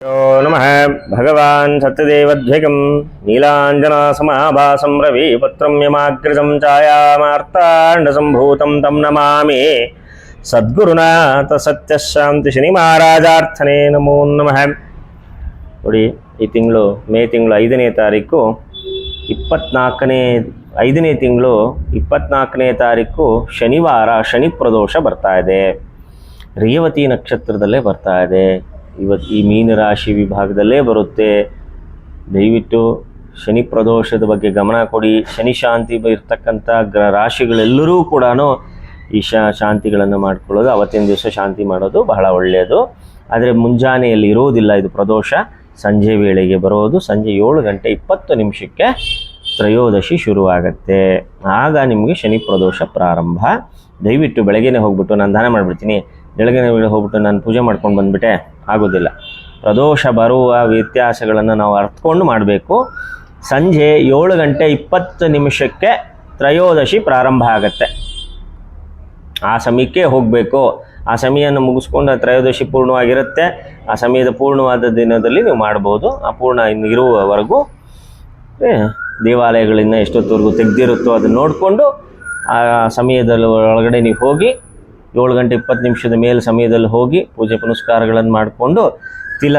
यो नमः भगवान् सत्यदेवध्वजं नीलाञ्जनासमाभासं रविपुत्रं यमाग्रजं छायामार्ताण्डसम्भूतं तं नमामि ಸದ್ಗುರುನಾಥ ಸತ್ಯಶಾಂತಿ ಶನಿ ಮಹಾರಾಜಾರ್ಥನೆ ನಮೋ ನಮಃ ನೋಡಿ ಈ ತಿಂಗಳು ಮೇ ತಿಂಗಳು ಐದನೇ ತಾರೀಕು ಇಪ್ಪತ್ನಾಲ್ಕನೇ ಐದನೇ ತಿಂಗಳು ಇಪ್ಪತ್ನಾಲ್ಕನೇ ತಾರೀಕು ಶನಿವಾರ ಶನಿ ಪ್ರದೋಷ ಬರ್ತಾ ಇದೆ ರೇವತಿ ನಕ್ಷತ್ರದಲ್ಲೇ ಬರ್ತಾ ಇದೆ ಇವತ್ತು ಈ ಮೀನ ರಾಶಿ ವಿಭಾಗದಲ್ಲೇ ಬರುತ್ತೆ. ದಯವಿಟ್ಟು ಶನಿ ಪ್ರದೋಷದ ಬಗ್ಗೆ ಗಮನ ಕೊಡಿ. ಶನಿ ಶಾಂತಿ ಇರ್ತಕ್ಕಂಥ ಗ್ರ ರಾಶಿಗಳೆಲ್ಲರೂ ಕೂಡ ಈ ಶಾ ಶಾಂತಿಗಳನ್ನು ಮಾಡ್ಕೊಳ್ಳೋದು, ಅವತ್ತಿನ ದಿವಸ ಶಾಂತಿ ಮಾಡೋದು ಬಹಳ ಒಳ್ಳೆಯದು. ಆದರೆ ಮುಂಜಾನೆಯಲ್ಲಿ ಇರೋದಿಲ್ಲ ಇದು ಪ್ರದೋಷ. ಸಂಜೆ ವೇಳೆಗೆ ಬರೋದು, ಸಂಜೆ ಏಳು ಗಂಟೆ ಇಪ್ಪತ್ತು ನಿಮಿಷಕ್ಕೆ ತ್ರಯೋದಶಿ ಶುರುವಾಗತ್ತೆ. ಆಗ ನಿಮಗೆ ಶನಿ ಪ್ರದೋಷ ಪ್ರಾರಂಭ. ದಯವಿಟ್ಟು ಬೆಳಗ್ಗೆನೇ ಹೋಗ್ಬಿಟ್ಟು ನಾನು ದಾನ ಮಾಡಿಬಿಡ್ತೀನಿ. ಬೆಳಗ್ಗೆನೇ ವೇಳೆ ಹೋಗ್ಬಿಟ್ಟು ನಾನು ಪೂಜೆ ಮಾಡ್ಕೊಂಡು ಬಂದುಬಿಟ್ಟೆ, ಆಗೋದಿಲ್ಲ. ಪ್ರದೋಷ ಬರುವ ವ್ಯತ್ಯಾಸಗಳನ್ನು ನಾವು ಅರ್ಥಕೊಂಡು ಮಾಡಬೇಕು. ಸಂಜೆ ಏಳು ಗಂಟೆ ಇಪ್ಪತ್ತು ನಿಮಿಷಕ್ಕೆ ತ್ರಯೋದಶಿ ಪ್ರಾರಂಭ ಆಗತ್ತೆ. ಆ ಸಮಯಕ್ಕೆ ಹೋಗಬೇಕು. ಆ ಸಮಯವನ್ನು ಮುಗಿಸ್ಕೊಂಡು ತ್ರಯೋದಶಿ ಪೂರ್ಣವಾಗಿರುತ್ತೆ. ಆ ಸಮಯದ ಪೂರ್ಣವಾದ ದಿನದಲ್ಲಿ ನೀವು ಮಾಡ್ಬೋದು. ಆ ಪೂರ್ಣ ಇನ್ನು ಇರುವವರೆಗೂ ದೇವಾಲಯಗಳಿಂದ ಎಷ್ಟೊತ್ತವರೆಗೂ ತೆಗೆದಿರುತ್ತೋ ಅದನ್ನು ನೋಡಿಕೊಂಡು ಆ ಸಮಯದಲ್ಲಿ ಒಳಗಡೆ ನೀವು ಹೋಗಿ ಏಳು ಗಂಟೆ ಇಪ್ಪತ್ತು ನಿಮಿಷದ ಮೇಲೆ ಸಮಯದಲ್ಲಿ ಹೋಗಿ ಪೂಜೆ ಪುನಸ್ಕಾರಗಳನ್ನು ಮಾಡಿಕೊಂಡು ತಿಲ,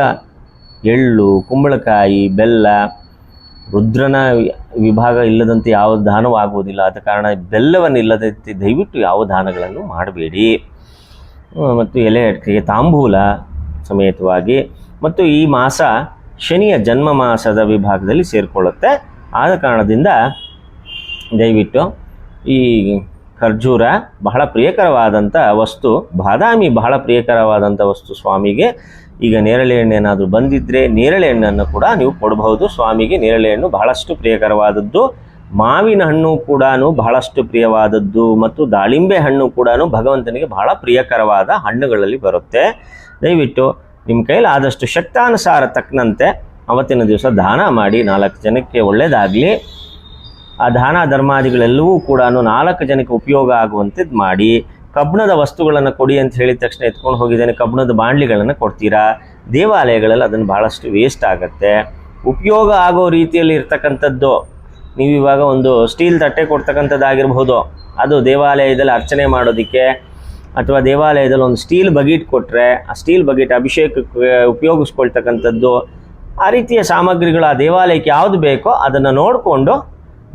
ಎಳ್ಳು, ಕುಂಬಳಕಾಯಿ, ಬೆಲ್ಲ, ರುದ್ರನ ವಿಭಾಗ ಇಲ್ಲದಂತೆ ಯಾವ ದಾನವೂ ಆಗುವುದಿಲ್ಲ. ಆದ ಕಾರಣ ಬೆಲ್ಲವನ್ನು ಇಲ್ಲದಂತೆ ದಯವಿಟ್ಟು ಯಾವ ದಾನಗಳನ್ನು ಮಾಡಬೇಡಿ. ಮತ್ತು ಎಲೆ ಅಡಿಕೆಗೆ ತಾಂಬೂಲ ಸಮೇತವಾಗಿ, ಮತ್ತು ಈ ಮಾಸ ಶನಿಯ ಜನ್ಮ ಮಾಸದ ವಿಭಾಗದಲ್ಲಿ ಸೇರಿಕೊಳ್ಳುತ್ತೆ. ಆದ ಕಾರಣದಿಂದ ದಯವಿಟ್ಟು ಈ ಖರ್ಜೂರ ಬಹಳ ಪ್ರಿಯಕರವಾದಂಥ ವಸ್ತು, ಬಾದಾಮಿ ಬಹಳ ಪ್ರಿಯಕರವಾದಂಥ ವಸ್ತು ಸ್ವಾಮಿಗೆ. ಈಗ ನೇರಳೆ ಹಣ್ಣು ಏನಾದರೂ ಬಂದಿದ್ದರೆ ನೇರಳೆ ಹಣ್ಣನ್ನು ಕೂಡ ನೀವು ಕೊಡಬಹುದು. ಸ್ವಾಮಿಗೆ ನೇರಳೆ ಹಣ್ಣು ಬಹಳಷ್ಟು ಪ್ರಿಯಕರವಾದದ್ದು. ಮಾವಿನ ಹಣ್ಣು ಕೂಡ ಬಹಳಷ್ಟು ಪ್ರಿಯವಾದದ್ದು ಮತ್ತು ದಾಳಿಂಬೆ ಹಣ್ಣು ಕೂಡ ಭಗವಂತನಿಗೆ ಬಹಳ ಪ್ರಿಯಕರವಾದ ಹಣ್ಣುಗಳಲ್ಲಿ ಬರುತ್ತೆ. ದಯವಿಟ್ಟು ನಿಮ್ಮ ಕೈಲಿ ಆದಷ್ಟು ಶಕ್ತಾನುಸಾರ ತಕ್ಕಂತೆ ಅವತ್ತಿನ ದಿವಸ ದಾನ ಮಾಡಿ ನಾಲ್ಕು ಜನಕ್ಕೆ ಒಳ್ಳೆಯದಾಗಲಿ ಆ ದಾನ ಧರ್ಮಾದಿಗಳೆಲ್ಲವೂ ಕೂಡ ನಾಲ್ಕು ಜನಕ್ಕೆ ಉಪಯೋಗ ಆಗುವಂಥದ್ದು ಮಾಡಿ ಕಬ್ಬಿಣದ ವಸ್ತುಗಳನ್ನು ಕೊಡಿ ಅಂತ ಹೇಳಿದ ತಕ್ಷಣ ಎತ್ಕೊಂಡು ಹೋಗಿದ್ದೇನೆ ಕಬ್ಬಿಣದ ಬಾಂಡ್ಲಿಗಳನ್ನು ಕೊಡ್ತೀರಾ? ದೇವಾಲಯಗಳಲ್ಲಿ ಅದನ್ನು ಭಾಳಷ್ಟು ವೇಸ್ಟ್ ಆಗುತ್ತೆ. ಉಪಯೋಗ ಆಗೋ ರೀತಿಯಲ್ಲಿ ಇರ್ತಕ್ಕಂಥದ್ದು, ನೀವು ಇವಾಗ ಒಂದು ಸ್ಟೀಲ್ ತಟ್ಟೆ ಕೊಡ್ತಕ್ಕಂಥದ್ದಾಗಿರ್ಬೋದು, ಅದು ದೇವಾಲಯದಲ್ಲಿ ಅರ್ಚನೆ ಮಾಡೋದಕ್ಕೆ, ಅಥವಾ ದೇವಾಲಯದಲ್ಲಿ ಒಂದು ಸ್ಟೀಲ್ ಬಗೀಟ್ ಕೊಟ್ಟರೆ ಆ ಸ್ಟೀಲ್ ಬಗೀಟ್ ಅಭಿಷೇಕಕ್ಕೆ ಉಪಯೋಗಿಸ್ಕೊಳ್ತಕ್ಕಂಥದ್ದು, ಆ ರೀತಿಯ ಸಾಮಗ್ರಿಗಳು ಆ ದೇವಾಲಯಕ್ಕೆ ಯಾವುದು ಬೇಕೋ ಅದನ್ನು ನೋಡಿಕೊಂಡು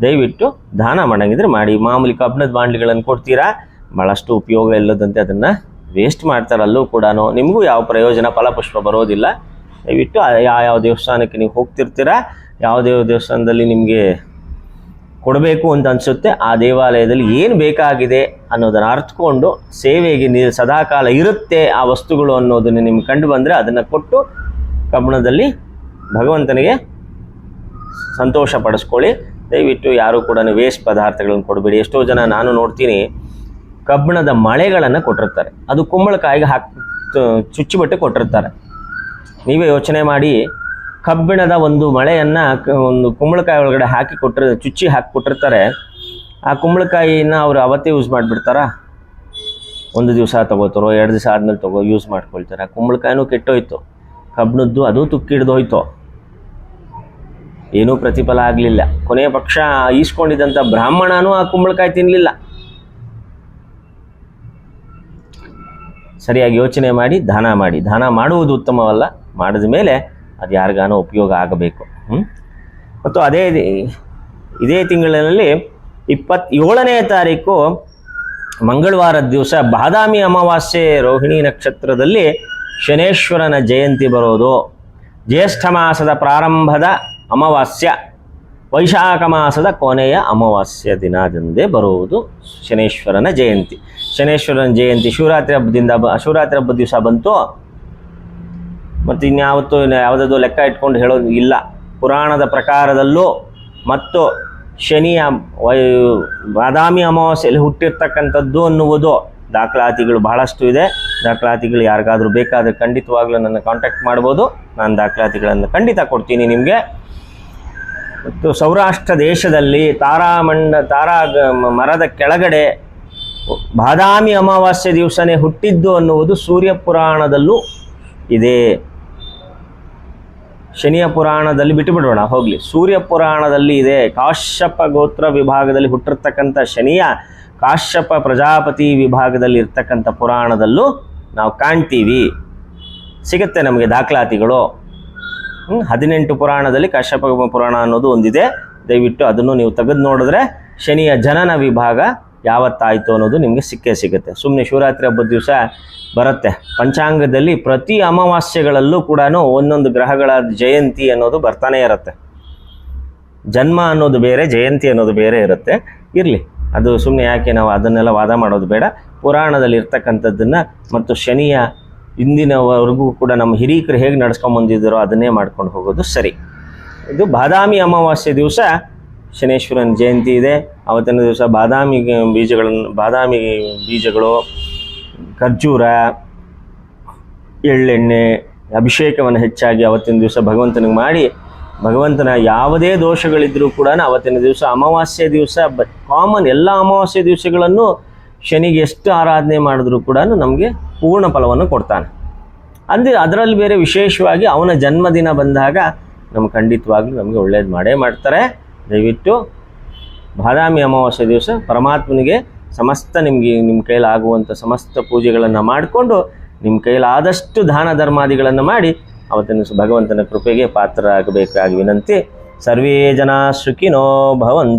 ದಯವಿಟ್ಟು ದಾನ ಮಾಡಂಗಿದ್ರೆ ಮಾಡಿ. ಮಾಮೂಲಿ ಕಬ್ಬಿಣದ ಬಾಂಡ್ಲಿಗಳನ್ನು ಕೊಡ್ತೀರಾ? ಭಾಳಷ್ಟು ಉಪಯೋಗ ಇಲ್ಲದಂತೆ ಅದನ್ನು ವೇಸ್ಟ್ ಮಾಡ್ತಾರಲ್ಲೂ ಕೂಡ ನಿಮಗೂ ಯಾವ ಪ್ರಯೋಜನ? ಫಲಪುಷ್ಪ ಬರೋದಿಲ್ಲ. ದಯವಿಟ್ಟು ಯಾವ ಯಾವ ದೇವಸ್ಥಾನಕ್ಕೆ ನೀವು ಹೋಗ್ತಿರ್ತೀರಾ? ಯಾವ ದೇವ ದೇವಸ್ಥಾನದಲ್ಲಿ ನಿಮಗೆ ಕೊಡಬೇಕು ಅಂತ ಅನಿಸುತ್ತೆ, ಆ ದೇವಾಲಯದಲ್ಲಿ ಏನು ಬೇಕಾಗಿದೆ ಅನ್ನೋದನ್ನು ಅರ್ಥಕೊಂಡು ಸೇವೆಗೆ ನೀ ಸದಾಕಾಲ ಇರುತ್ತೆ ಆ ವಸ್ತುಗಳು ಅನ್ನೋದನ್ನು ನಿಮ್ಗೆ ಕಂಡು ಬಂದರೆ ಅದನ್ನು ಕೊಟ್ಟು ಕಬ್ಬಣದಲ್ಲಿ ಭಗವಂತನಿಗೆ ಸಂತೋಷ ಪಡಿಸ್ಕೊಳ್ಳಿ. ದಯವಿಟ್ಟು ಯಾರು ಕೂಡ ವೇಸ್ಟ್ ಪದಾರ್ಥಗಳನ್ನು ಕೊಡಬೇಡಿ. ಎಷ್ಟೋ ಜನ ನಾನು ನೋಡ್ತೀನಿ ಕಬ್ಬಿಣದ ಮಳೆಗಳನ್ನು ಕೊಟ್ಟಿರ್ತಾರೆ. ಅದು ಕುಂಬಳಕಾಯಿಗೆ ಹಾಕಿ ಚುಚ್ಚಿಬಿಟ್ಟು ಕೊಟ್ಟಿರ್ತಾರೆ. ನೀವೇ ಯೋಚನೆ ಮಾಡಿ, ಕಬ್ಬಿಣದ ಒಂದು ಮಳೆಯನ್ನು ಒಂದು ಕುಂಬಳಕಾಯಿ ಒಳಗಡೆ ಹಾಕಿ ಕೊಟ್ಟಿರ ಚುಚ್ಚಿ ಹಾಕಿ ಕೊಟ್ಟಿರ್ತಾರೆ. ಆ ಕುಂಬಳಕಾಯಿನ ಅವರು ಅವತ್ತೇ ಯೂಸ್ ಮಾಡಿಬಿಡ್ತಾರಾ? ಒಂದು ದಿವಸ ತೊಗೋತಾರೋ, ಎರಡು ದಿವಸ ಆದಮೇಲೆ ತಗೋ ಯೂಸ್ ಮಾಡ್ಕೊಳ್ತಾರೆ? ಆ ಕುಂಬಳಕಾಯಿನೂ ಕೆಟ್ಟೋಯ್ತು. ಕಬ್ಬಿಣದ್ದು ಅದು ತುಕ್ಕಿಡ್ದೋಯ್ತು ಏನೂ ಪ್ರತಿಫಲ ಆಗಲಿಲ್ಲ. ಕೊನೆಯ ಪಕ್ಷ ಈಸ್ಕೊಂಡಿದ್ದಂಥ ಬ್ರಾಹ್ಮಣನೂ ಆ ಕುಂಬಳಕಾಯಿ ತಿನ್ನಲಿಲ್ಲ ಸರಿಯಾಗಿ ಯೋಚನೆ ಮಾಡಿ, ದಾನ ಮಾಡಿ. ದಾನ ಮಾಡುವುದು ಉತ್ತಮವಲ್ಲ. ಮಾಡಿದ ಮೇಲೆ ಅದು ಯಾರಿಗಾನೋ ಉಪಯೋಗ ಆಗಬೇಕು? ಮತ್ತು ಅದೇ ಇದೇ ತಿಂಗಳಿನಲ್ಲಿ ಇಪ್ಪತ್ತೇಳನೇ ತಾರೀಕು ಮಂಗಳವಾರದ ದಿವಸ ಬಾದಾಮಿ ಅಮಾವಾಸ್ಯೆ ರೋಹಿಣಿ ನಕ್ಷತ್ರದಲ್ಲಿ ಶನೇಶ್ವರನ ಜಯಂತಿ ಬರೋದು. ಜ್ಯೇಷ್ಠ ಮಾಸದ ಪ್ರಾರಂಭದ ಅಮಾವಾಸ್ಯ. ವೈಶಾಖ ಮಾಸದ ಕೊನೆಯ ಅಮಾವಾಸ್ಯ ದಿನದಂದೇ ಬರುವುದು ಶನೇಶ್ವರನ ಜಯಂತಿ. ಶನೇಶ್ವರನ ಜಯಂತಿ ಶಿವರಾತ್ರಿ ಹಬ್ಬದಿಂದ ಬ, ಶಿವರಾತ್ರಿ ಹಬ್ಬದ ದಿವಸ ಬಂತು? ಮತ್ತು ಇನ್ಯಾವತ್ತೂ ಯಾವುದಾದ್ರು ಲೆಕ್ಕ ಇಟ್ಕೊಂಡು ಹೇಳೋದು ಇಲ್ಲ. ಪುರಾಣದ ಪ್ರಕಾರದಲ್ಲೂ ಮತ್ತು ಶನಿಯ ವೈ, ಬಾದಾಮಿ ಅಮಾವಾಸ್ಯೆಯಲ್ಲಿ ಹುಟ್ಟಿರ್ತಕ್ಕಂಥದ್ದು ಅನ್ನುವುದು ದಾಖಲಾತಿಗಳು ಬಹಳಷ್ಟು ಇದೆ. ದಾಖಲಾತಿಗಳು ಯಾರಿಗಾದರೂ ಬೇಕಾದರೆ ಖಂಡಿತವಾಗ್ಲೂ ನನ್ನ ಕಾಂಟ್ಯಾಕ್ಟ್ ಮಾಡ್ಬೋದು. ನಾನು ದಾಖಲಾತಿಗಳನ್ನು ಖಂಡಿತ ಕೊಡ್ತೀನಿ ನಿಮಗೆ. ಮತ್ತು ಸೌರಾಷ್ಟ್ರ ದೇಶದಲ್ಲಿ ತಾರಾಮಂಡ, ತಾರಾ ಮರದ ಕೆಳಗಡೆ ಬಾದಾಮಿ ಅಮಾವಾಸ್ಯೆ ದಿವಸನೇ ಹುಟ್ಟಿದ್ದು ಅನ್ನುವುದು ಸೂರ್ಯ ಪುರಾಣದಲ್ಲೂ ಇದೆ. ಶನಿಯ ಪುರಾಣದಲ್ಲಿ ಬಿಟ್ಟು ಬಿಡೋಣ ಹೋಗಲಿ. ಸೂರ್ಯ ಪುರಾಣದಲ್ಲಿ ಇದೆ. ಕಾಶ್ಯಪ ಗೋತ್ರ ವಿಭಾಗದಲ್ಲಿ ಹುಟ್ಟಿರ್ತಕ್ಕಂಥ ಶನಿಯ ಕಾಶ್ಯಪ ಪ್ರಜಾಪತಿ ವಿಭಾಗದಲ್ಲಿ ಇರ್ತಕ್ಕಂಥ ಪುರಾಣದಲ್ಲೂ ನಾವು ಕಾಣ್ತೀವಿ. ಸಿಗುತ್ತೆ ನಮಗೆ ದಾಖಲಾತಿಗಳು. ಹದಿನೆಂಟು ಪುರಾಣದಲ್ಲಿ ಕಾಶ್ಯಪ ಪುರಾಣ ಅನ್ನೋದು ಒಂದಿದೆ. ದಯವಿಟ್ಟು ಅದನ್ನು ನೀವು ತೆಗೆದು ನೋಡಿದ್ರೆ ಶನಿಯ ಜನನ ವಿಭಾಗ ಯಾವತ್ತಾಯಿತು ಅನ್ನೋದು ನಿಮಗೆ ಸಿಕ್ಕೇ ಸಿಗುತ್ತೆ. ಸುಮ್ಮನೆ ಶಿವರಾತ್ರಿ ಹಬ್ಬದ ದಿವಸ ಬರುತ್ತೆ. ಪಂಚಾಂಗದಲ್ಲಿ ಪ್ರತಿ ಅಮಾವಾಸ್ಯೆಗಳಲ್ಲೂ ಕೂಡ ಒಂದೊಂದು ಗ್ರಹಗಳ ಜಯಂತಿ ಅನ್ನೋದು ಬರ್ತಾನೆ ಇರುತ್ತೆ. ಜನ್ಮ ಅನ್ನೋದು ಬೇರೆ, ಜಯಂತಿ ಅನ್ನೋದು ಬೇರೆ ಇರುತ್ತೆ. ಇರಲಿ. ಅದು ಸುಮ್ಮನೆ ಯಾಕೆ ನಾವು ಅದನ್ನೆಲ್ಲ ವಾದ ಮಾಡೋದು ಬೇಡ. ಪುರಾಣದಲ್ಲಿ ಇರ್ತಕ್ಕಂಥದ್ದನ್ನು ಮತ್ತು ಶನಿಯ ಇಂದಿನವರೆಗೂ ಕೂಡ ನಮ್ಮ ಹಿರೀಕರು ಹೇಗೆ ನಡ್ಸ್ಕೊಂಬಂದಿದ್ದಾರೋ ಅದನ್ನೇ ಮಾಡ್ಕೊಂಡು ಹೋಗೋದು ಸರಿ. ಇದು ಬಾದಾಮಿ ಅಮಾವಾಸ್ಯೆ ದಿವಸ ಶನೇಶ್ವರನ ಜಯಂತಿ ಇದೆ. ಅವತ್ತಿನ ದಿವಸ ಬಾದಾಮಿ ಬೀಜಗಳನ್ನು, ಬಾದಾಮಿ ಬೀಜಗಳು, ಖರ್ಜೂರ, ಎಳ್ಳೆಣ್ಣೆ, ಅಭಿಷೇಕವನ್ನು ಹೆಚ್ಚಾಗಿ ಅವತ್ತಿನ ದಿವಸ ಭಗವಂತನಿಗೆ ಮಾಡಿ, ಭಗವಂತನ ಯಾವುದೇ ದೋಷಗಳಿದ್ದರೂ ಕೂಡ ಅವತ್ತಿನ ದಿವಸ ಅಮಾವಾಸ್ಯೆ ದಿವಸ ಕಾಮನ್ ಎಲ್ಲ ಅಮಾವಾಸ್ಯೆ ದಿವಸಗಳನ್ನು ಶನಿಗೆ ಎಷ್ಟು ಆರಾಧನೆ ಮಾಡಿದ್ರೂ ಕೂಡ ನಮಗೆ ಪೂರ್ಣ ಫಲವನ್ನು ಕೊಡ್ತಾನೆ. ಅಂದರೆ ಅದರಲ್ಲಿ ಬೇರೆ ವಿಶೇಷವಾಗಿ ಅವನ ಜನ್ಮದಿನ ಬಂದಾಗ ನಮ್ಗೆ ಖಂಡಿತವಾಗ್ಲೂ ನಮಗೆ ಒಳ್ಳೇದು ಮಾಡೇ ಮಾಡ್ತಾರೆ. ದಯವಿಟ್ಟು ಬಾದಾಮಿ ಅಮಾವಾಸ್ಯ ದಿವಸ ಪರಮಾತ್ಮನಿಗೆ ಸಮಸ್ತ ನಿಮಗೆ ನಿಮ್ಮ ಕೈಲಾಗುವಂಥ ಸಮಸ್ತ ಪೂಜೆಗಳನ್ನು ಮಾಡಿಕೊಂಡು ನಿಮ್ಮ ಕೈಲಾದಷ್ಟು ದಾನ ಧರ್ಮಾದಿಗಳನ್ನು ಮಾಡಿ ಅವತ್ತಿನ ದಿವಸ ಭಗವಂತನ ಕೃಪೆಗೆ ಪಾತ್ರರಾಗಬೇಕಾಗಿ ವಿನಂತಿ. ಸರ್ವೇ ಜನ ಸುಖಿನೋ ಭವಂತು.